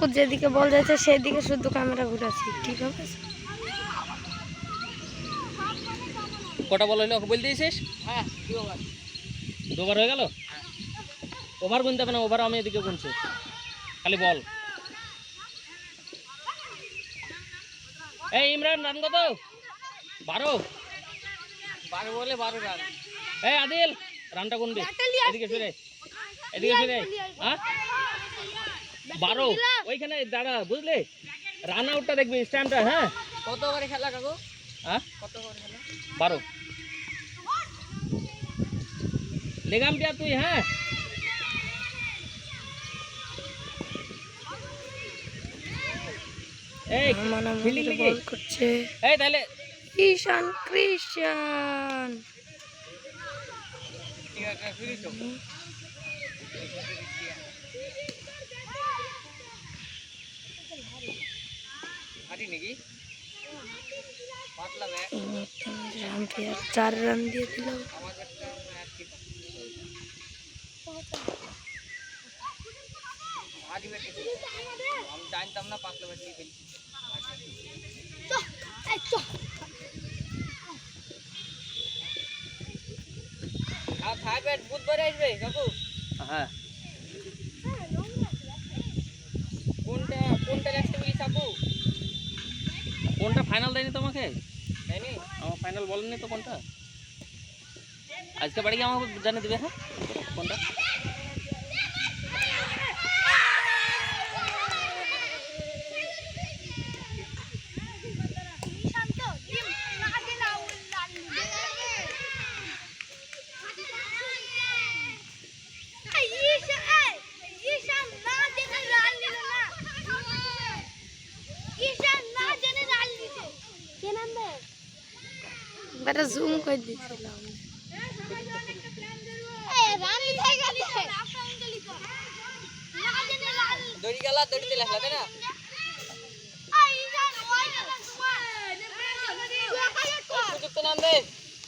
কাকু যেদিকে বল যাচ্ছে সেদিকে শুধু ক্যামেরা ঘুরাচ্ছি। ঠিক আছে কটা বল হইল ওকে বল দিয়েছিস? হ্যাঁ দুবার হয়ে গেল? ওভার গুনতে হবে না ওভার আমি এদিকে গুনছি। খালি বল। এই ইমরান রান কত? বারো। বারো বলে বারো রান। এই আদিল রানটা গুনবি। এদিকে ফিরে। এদিকে ফিরে। হ্যাঁ? বারো। ওইখানে দাঁড়া বুঝলি? রান আউটটা দেখবি স্ট্যাম্পটা হ্যাঁ? কত ওভারে খেলা কাকু? হ্যাঁ? কত ওভারে খেলা? বারো। লেগাম পিয়া তুই হ্যাঁ? এই করছে। এই তাহলে ঈশান ঠিক আছে ফিরি তো হারি নাকি পাতলা ব্যাট আম্পায়ার চার রান দিয়ে দিল আমার ব্যাটটা আর কি আজ ব্যাট আমি জানতাম না পাতলা ব্যাট নিয়ে ফেলছি আর থাক ব্যাট বুধবারে আসবে কাকু হ্যাঁ কোনটা কোনটা রাখতে বলি কাকু কোনটা ফাইনাল দেয়নি তোমাকে তাই নি আমার ফাইনাল বলেননি তো কোনটা আজকে বাড়ি গিয়ে আমাকে জানিয়ে দেবে হ্যাঁ কোনটা বেটা জুম করে দিয়েছিলাম দড়ি গেলা দড়িতে লেখলা তাই না?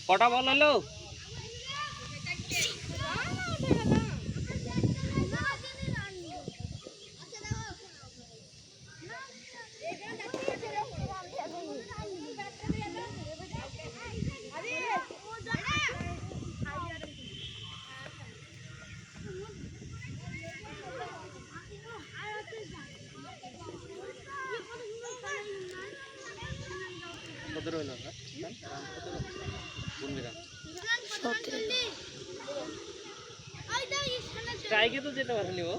কটা বল হলো? के त जेठो हो.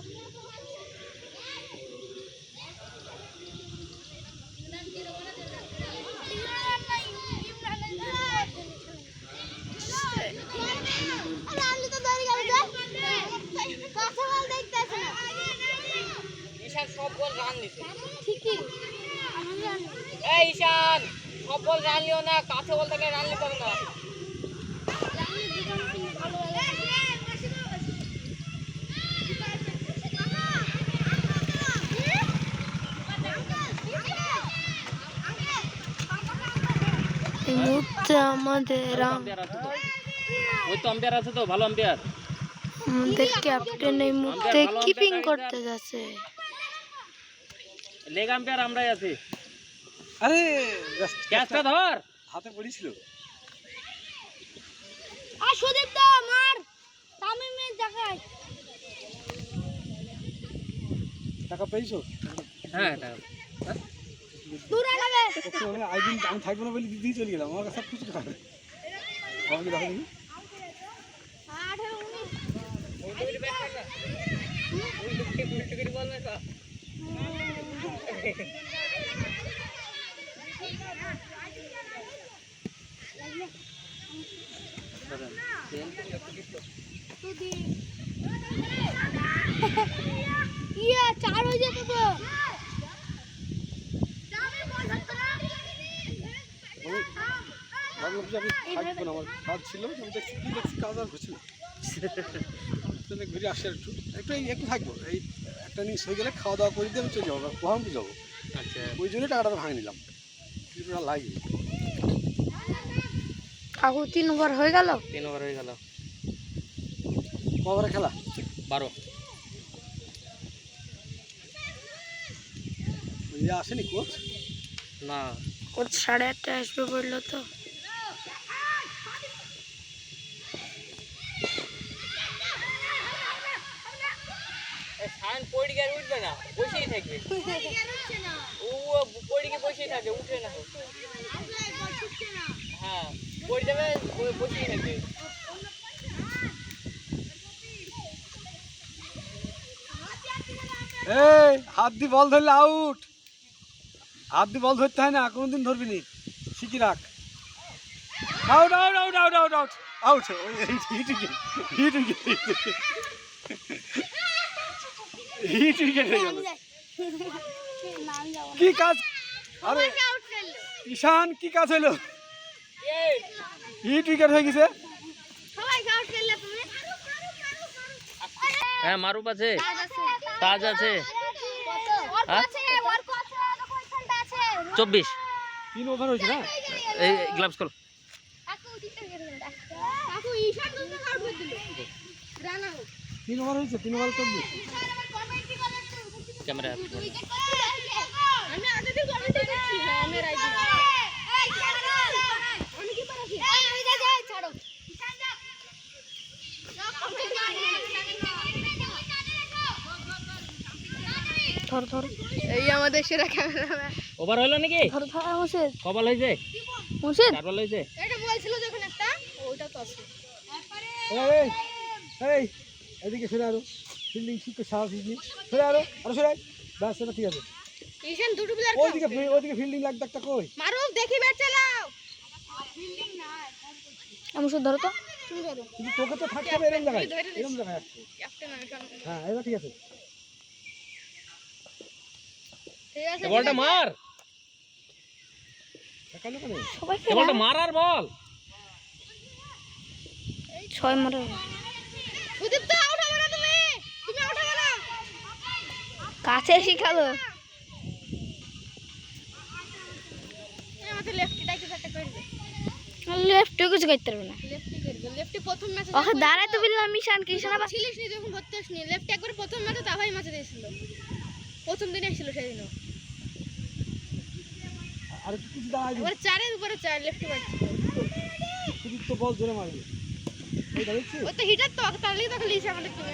মুহূর্তে আমাদের ওই তো আম্পায়ার আছে তো ভালো আম্পায়ার আমাদের ক্যাপ্টেন এই মুহূর্তে কিপিং করতে যাচ্ছে। লেগ আম্পায়ার আমরাই আছি। আরে ক্যাচটা ধর। হাতে পড়েছিল। আর সুদীপ দা মার। তামিমের জায়গায়। টাকা পেয়েছ? হ্যাঁ এটা দূর মানে আইদিন আমি থাকব না বলে দিয়ে চলে গেলাম। আমার কাছে সব কিছু খাবে আমাকে দেখো দেখি। বল না ইয়ে চার হয়ে যেত তো আমি ভাবলাম যে আমি থাকব না আমার কাজ ছিল আমি দেখছি কি দেখছি কাজ আর হচ্ছে না। জন্য ঘুরে আসি একটু। একটু এই একটু থাকব। এই একটা নিউজ হয়ে গেলে খাওয়া দাওয়া করে দিয়ে আমি চলে যাব কোহাম্পু যাব। আচ্ছা। ওই জন্য টাকাটা ভাঙে নিলাম। কিছু না লাগে। কাকু তিন ওভার হয়ে গেল? তিন ওভার হয়ে গেল। কবারে খেলা? বারো। ইয়ে আসেনি কোচ না। কোচ সাড়ে আটটায় আসবে বলল তো। সায়ন পড়ে গিয়ে আর উঠবে না বসেই থাকবে ও পড়ে গিয়ে বসেই থাকে উঠবে না হ্যাঁ পড়ে যাবে বসেই থাকবে এই হাত দিয়ে বল ধরলে আউট হাত দি বল ধরতে হয় না কোনোদিন ধরবি নি শিখি রাখ out out out out out out out hit হয়ে গেল কি কাজ? আরে ঈশান কি কাজ হলো হিট উইকেট হয়ে গেছে। হ্যাঁ মারুপ আছে। তাজ আছে। হ্যাঁ? চব্বিশ। তিন ওভার হয়েছে না? এই গ্লাভস খোল। তিন ওভার হয়েছে তিন ওভার চব্বিশ। ক্যামেরা আমি আগে থেকে কমেন্ট দেখছি আমি রাইট আমি কি পারি আমি যা যাই ছাড়ো ধর ধর। এই আমাদের সেরা ক্যামেরাম্যান। ওভার হলো নাকি? ধর ধর মুর্শিদ কবাল হয়েছে মুর্শিদ চার বল এটা বলছিল যখন একটা ওটা তো আছে। এই এই এদিকে সরে আরও। ফিল্ডিং ঠিক করে সরে আরও আরও সরে ব্যাস এটা ঠিক আছে। দুটো প্লেয়ার ওইদিকে ওইদিকে ফিল্ডিং লাগবে একটা কই? মারো দেখি ব্যাট চালাও। মুর্শিদ ধরো তো। তুমি ধরো কিন্তু তোকে তো থাকতে হবে এরকম জায়গায়। এরকম ক্যাপ্টেন হ্যাঁ এবার ঠিক আছে। ঠিক আছে বলটা মার। বলটা আর বল। ছয় মারে সুদীপ আউট হবে না তুমি তুমি আউট হবে না কাছে শিখালো লেফটে কিছু করতে পারবে না। লেফটি প্রথম ম্যাচে ওকে দাঁড়ায় তো বললাম মিশান কৃষ্ণ আবার ছিলিস নি যখন ভর্তি হসনি লেফট একবার প্রথম ম্যাচে তাভাই ম্যাচে দিয়েছিল। প্রথম দিনে এসেছিল সেদিনও। আর একটু কিছু দাঁড়াই দিবি চারের উপরে চার লেফটি মারছিল তো বল জোরে মারবি। এই ও তো হিটার তো তো আমাদের টিমে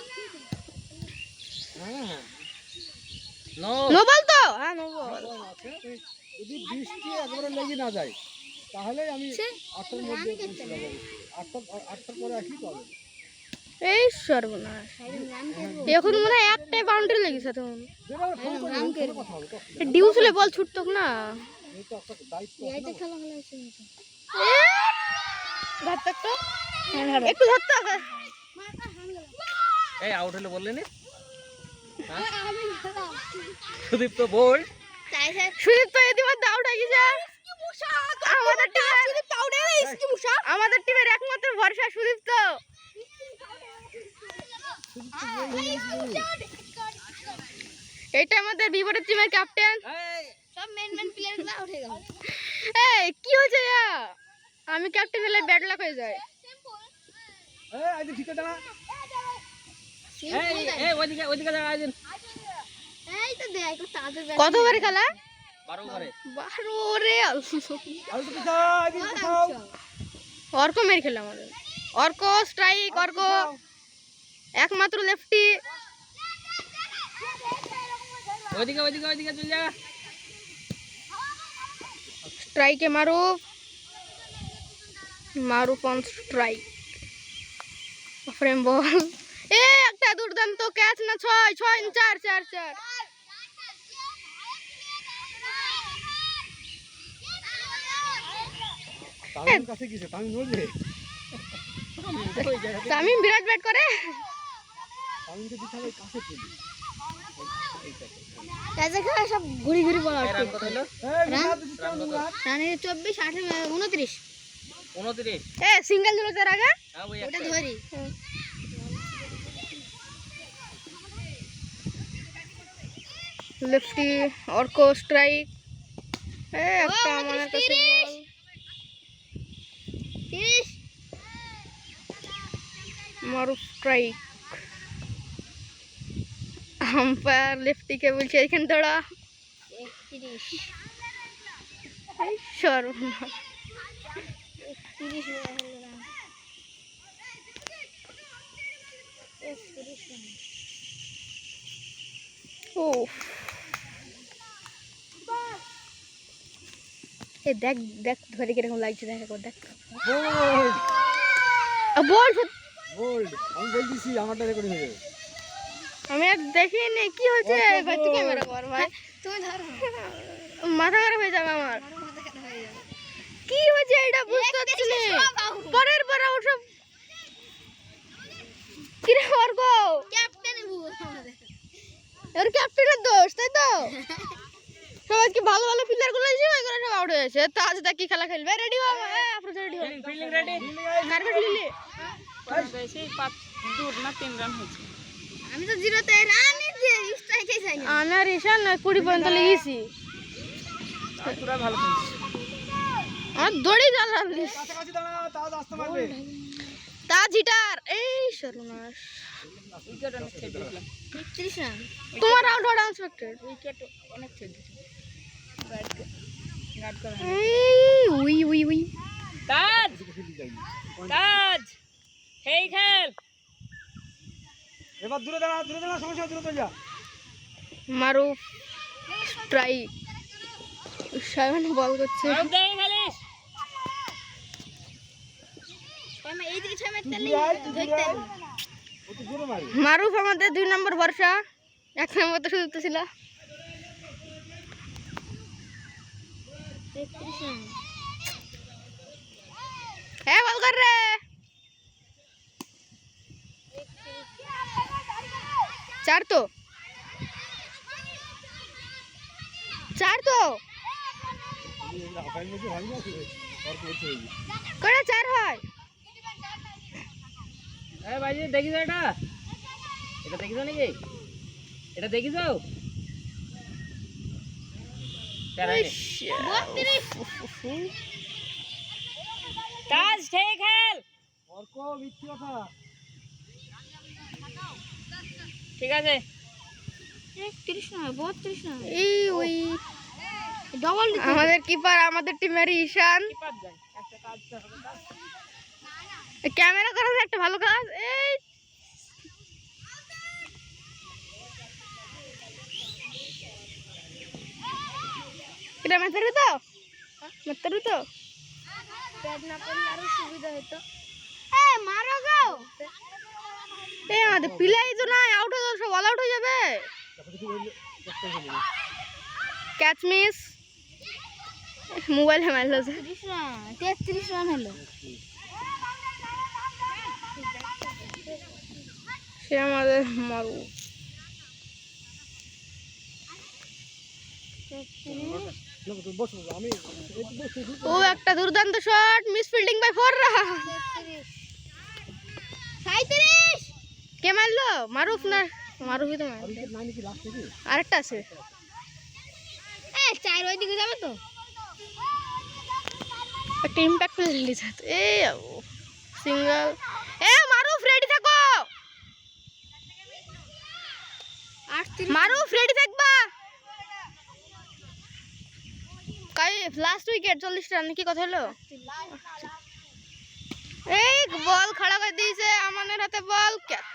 নো। নো বল তো। হ্যাঁ নো বল। বল যদি বৃষ্টি একবারে লেগে না যায় তাহলে আমি আটটার মধ্যে আটটা আটটার পরে আসি পাবে? এই সর্বনাশ। এখন মনে হয় একটাই বাউন্ডারি লেগেছে তখন ডিউসলে বল ছুটতো না। একটু ধরতে হবে এই আউট হলে বললেন সুদীপ তো বল সুদীপ তো আউট গেছে আমাদের টিমের আমাদের টিমের একমাত্র ভরসা সুদীপ তো এটা আমাদের বিপরীত টিমের ক্যাপ্টেন। সব মেন মেন প্লেয়ার উঠে গেল এই কি হয়েছে আমি ক্যাপ্টেন হলে ব্যাড লাক হয়ে যায়। এই ঠিক আছে না কত ওভারে খেলা বারো ওভারে বারো রে আর তো কোথাও আজ কোথাও অর্ক মেরে খেলা আমাদের অর্ক স্ট্রাইক অর্ক একমাত্র লেফটি ওইদিকে ওইদিকে ওইদিকে চল যা স্ট্রাইকে মারুফ মারুফ অন স্ট্রাইক ফ্রেম বল এ একটা দুর্দান্ত ক্যাচ না ছয় ছয় চার চার চার। তামিম বিরাট ব্যাট করে। সব ঘুরি ঘুরি বলা চব্বিশ আঠারো উনত্রিশ। উনত্রিশ। এ সিঙ্গেল দিল তার আগে ওটা ধরি। লেফটি অর্ক স্ট্রাইক এ একটা আমার কাছে বল মারু স্ট্রাইক আম্পায়ার লেফটিকে বলছে এখানে দাঁড়া এই সর্বনাশ ও এ দেখ দেখ ধরে কীরকম লাগছে দেখ একবার দেখ। বোল্ড বল বোল্ড আমি বলতেছি আমারটা রেকর্ড হয়ে যাবে। আমি আর দেখিনি কি হয়েছে? ভাই ক্যামেরা কর ভাই। তুমি ধরো। মাথা খারাপ হয়ে যাবে আমার। কি হয়েছে এটা বুঝতে পারছি না? পরের পর ওসব কিরে অর্ক ক্যাপ্টেন এর ক্যাপ্টেনের দোষ তাই তো? সব আজকে ভালো ভালো প্লেয়ারগুলো এসে ওই সব আউট হয়ে গেছে। তো আজ দেখ কি খেলা খেলবে? রেডি হো আপনার রেডি হো ফিল্ডিং রেডি কার কাছে লিলি সেই পাঁচ দূর না তিন রান হয়েছে। আমি তো জিরোতে রান স্ট্রাইকে যাই আমি আর ঈশান কুড়ি পর্যন্ত লেগেছি পুরো ভালো খেলছে। আমার দড়ি জ্বালান কাছাকাছি দাঁড়াও তাজ আসতে পারবে তাজ হিটার এই সর্বনাশ। উইকেট অনেক ছেড়ে দিয়েছিলাম। তোমার আউট হওয়া আনএক্সপেক্টেড উইকেট অনেক ছেড়ে উই উই উই। তাজ! তাজ! হেই খেল! এবার দূরে দাঁড়া দূরে দাঁড়া সমস্যা দূরে চলে যা। মারু স্ট্রাইক সাইমন বল করছে। মারুফ আমাদের দুই নম্বর ভরসা এক নম্বর তো শুধু ছিল হ্যাঁ বল কর রে চার তো চার তো হাফাইন মেসে ভাঙি আছে আর কি হচ্ছে করে চার হয় এ ভাই দেখিস এটা এটা দেখিস নাকি এটা দেখিস তাজ হেই খেল। অর্ক মিথ্যে কথা। ঠিক আছে। এই ওই ডবল আমাদের কিপার আমাদের টিমের ঈশান। ক্যামেরা করা একটা ভালো কাজ। এই এটা মাথার তো? মাথার তো? মারো গো! এ, আমাদের পিলাই তো নাই আউট হয়ে সব অল আউট হয়ে যাবে। ক্যাচ মিস মোবাইল মারলো সে আমাদের মারু ও, একটা দুর্দান্ত shot miss fielding bye four কে মারলো? মারুফ না? মারুফই তো আরেকটা আছে। চার যাবে তো। একটা ইম্প্যাক্ট এ সিঙ্গেল। এ, মারুফ রেডি থাকো! মারুফ রেডি কাই লাস্ট উইকেট চল্লিশ রান কি কথা হলো? এই বল খাড়া করে দিয়েছে আমাদের হাতে বল ক্যাচ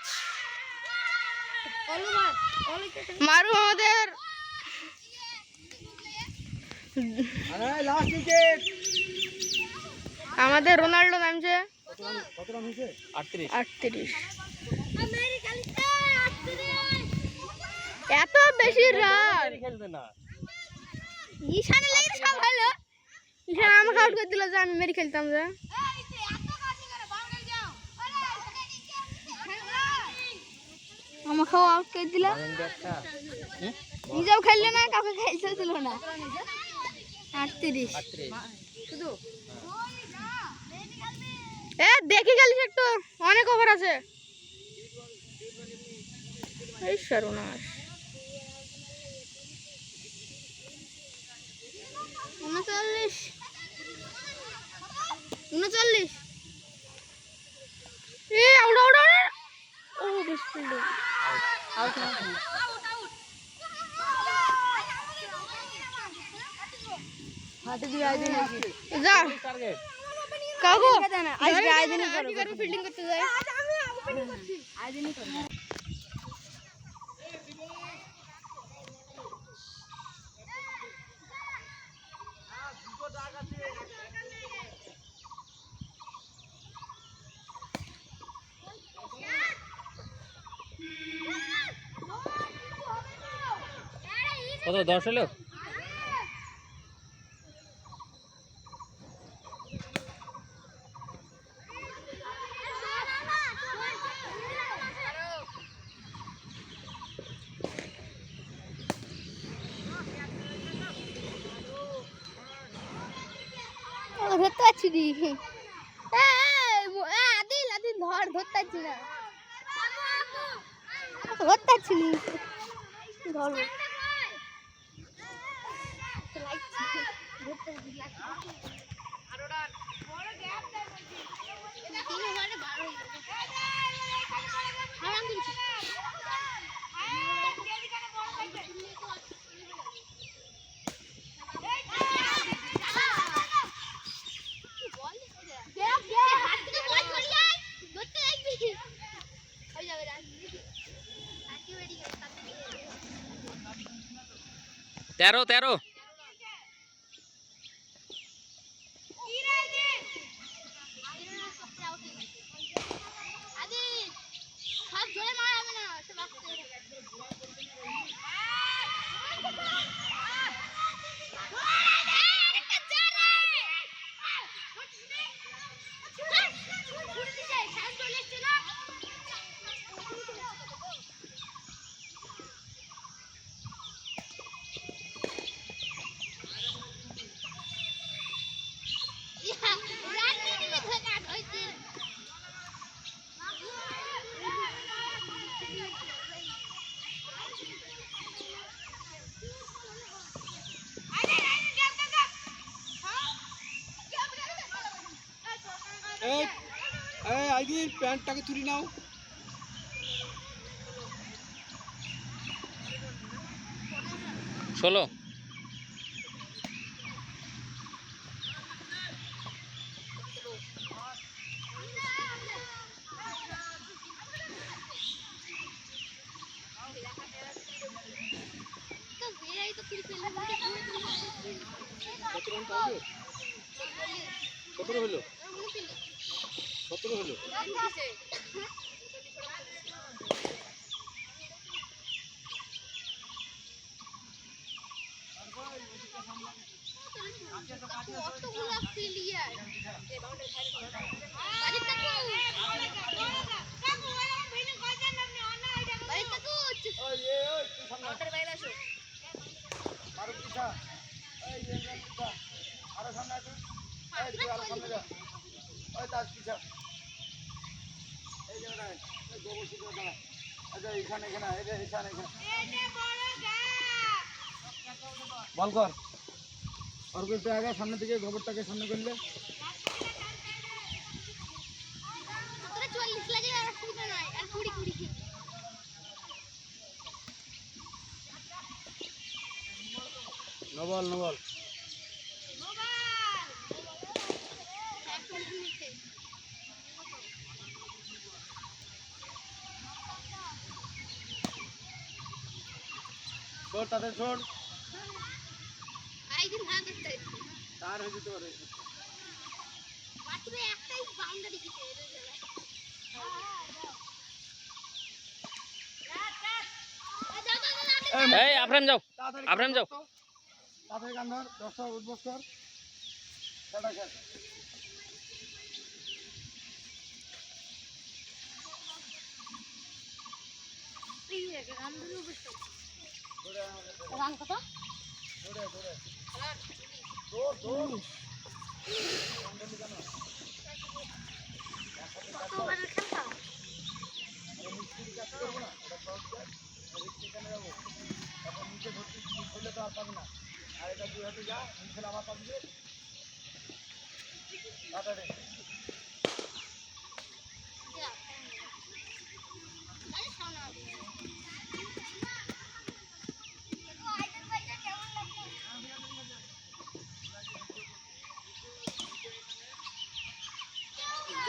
মারু আমাদের। আরে লাস্ট উইকেট আমাদের রোনাল্ডো নামছে আটত্রিশ। এত বেশি রান খেলবে না। ঈশানে লেগে সব ভালো। ঈশান আমাকে আউট করে দিল যে আমি মেরি খেলতাম যে। আমাকে আমাকেও আউট করে দিলা। নিজেও খেললে না কাউকে খেলতে দিল না। আটত্রিশ। এ দেখি গেলিস একটু। অনেক ওভার আছে। এই সর্বনাশ। উনচল্লিশ উনচল্লিশ এ আউট আউট আউট ও বেশ ফিল্ডিং যা। টার্গেট কাকু আজকে আয়োজনই করব ফিল্ডিং করতে যাই কত দশ হলো ধরতে পারছি নি আদিল আদিল ধর ধরতে পারছি না ধরতে পারছি নি ধরবো তেরো তেরো সব ধরে মারা হবে না সে বাঁচতে এই এই প্যান্টটাকে তুলি নাও। ষোলো সতেরো হলো সতেরো হলো কতগুলো প্লেয়ার আরও সামনে তুই আরও সামনে যা ওই তাস পিছা এই যে গোবর শিখে দাঁড়া আচ্ছা এখানে এখানে এখানে এখানে বল কর। একটু আগে সামনে থেকে গোবরটাকে সামনে করলে নবল নবল ছোট তাদের ছোট তার হয়ে যেতে পারে একটাই বাউন্ডারি এই আফরান যাও। আফরান যাও। তাড়াতাড়ি গান ধর দশটা উদ্বোস কর খেলা খেল এই রান কত? কত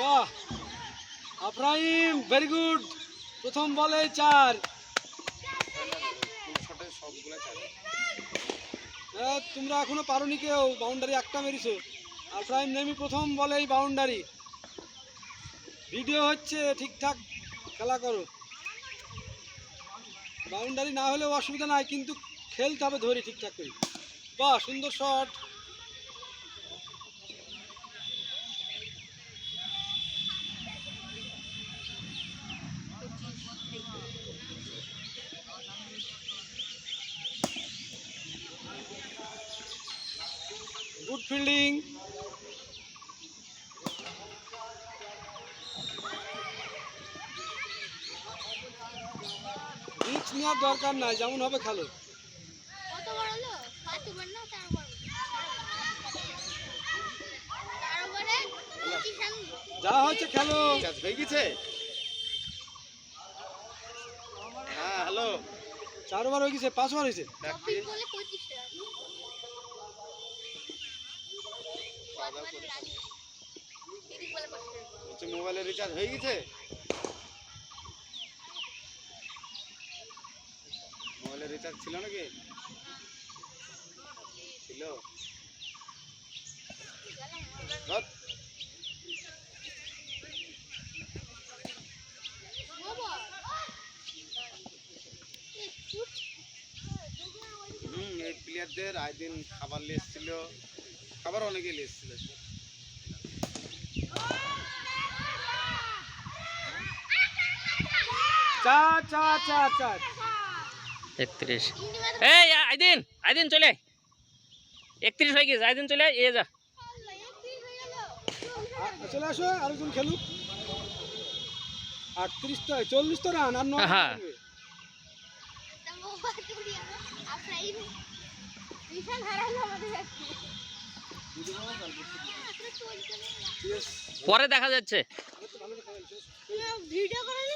বাহ। আফরাইম ভেরি গুড প্রথম বলে চার। তোমরা এখনও পারোনি কেউ বাউন্ডারি একটা মেরেছো। আফরাইম নেমি প্রথম বলেই বাউন্ডারি ভিডিও হচ্ছে, ঠিকঠাক খেলা করো। বাউন্ডারি না হলেও অসুবিধা নাই, কিন্তু খেলতে হবে ধরি ঠিকঠাক করে। বাহ, সুন্দর শট গুড ফিল্ডিং রিক্স নেওয়ার দরকার নাই যেমন হবে খেলো। যা হচ্ছে খেলো। হয়ে গেছে? হ্যাঁ হ্যালো। চার ওভার হয়ে গেছে পাঁচ ওভার হয়েছে। হচ্ছে মোবাইলের রিচার্জ হয়ে গেছে? মোবাইলের রিচার্জ ছিল নাকি? ছিল। হুম, এই প্লেয়ারদের আই দিন খাবার নিয়ে এসেছিল খাবার অনেকে নিয়ে এসেছিল চা চা চা চার একত্রিশ। এই আইদিন আইদিন চলে। একত্রিশ হয়ে গেছে আইদিন চলে এ যা। চলে আসো আরেকজন খেলুক। আটত্রিশ তো চল্লিশ তো রান আর হ্যাঁ। পরে দেখা যাচ্ছে। ভিডিও করে নি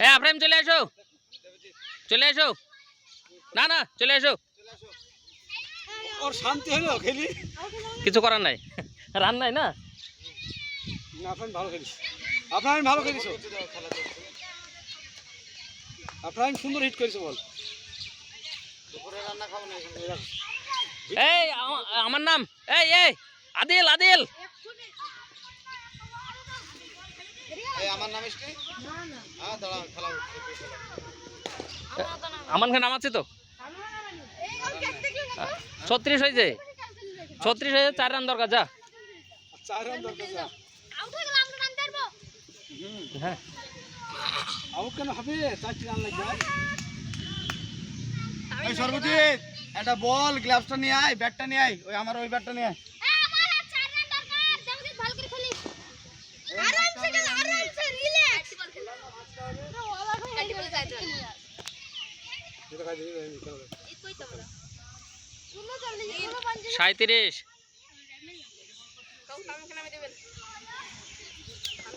এ আফরাইম চলে আসো চলে আসো না না চলে আসো ওর শান্তি হলো খেলি। কিছু করার নাই। রান নাই না না? আপনার ভালো খেলিস আপনার ভালো খেলিস আপনার সুন্দর হিট করেছে বল। দুপুরে রান্না খাব না এখানে। এই দেখো। এই আমা- আমার নাম এই এই আদিল আদিল। এই আমার হ্যাঁ খান নাম আছে তো? ছত্রিশ হয়েছে। ছত্রিশ হয়েছে চার রান দরকার যা। চার রান দরকার হয়ে। গেলে আমরা রান ধরবো হ্যাঁ আউট কেন হবে? চারটি রান লাগবে। ওই সর্বজিৎ একটা বল গ্লাভসটা নিয়ে আয় ব্যাটটা নিয়ে আয় ওই আমার ওই ব্যাটটা নিয়ে আয়। সাঁত্রিশ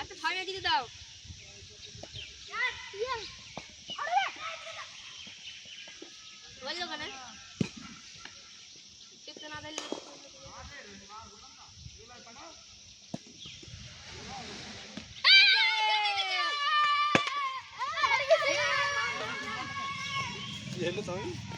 একটা ছয় দিতে দাও বলল কেন টিপতে না দিলে কি হলো তুমি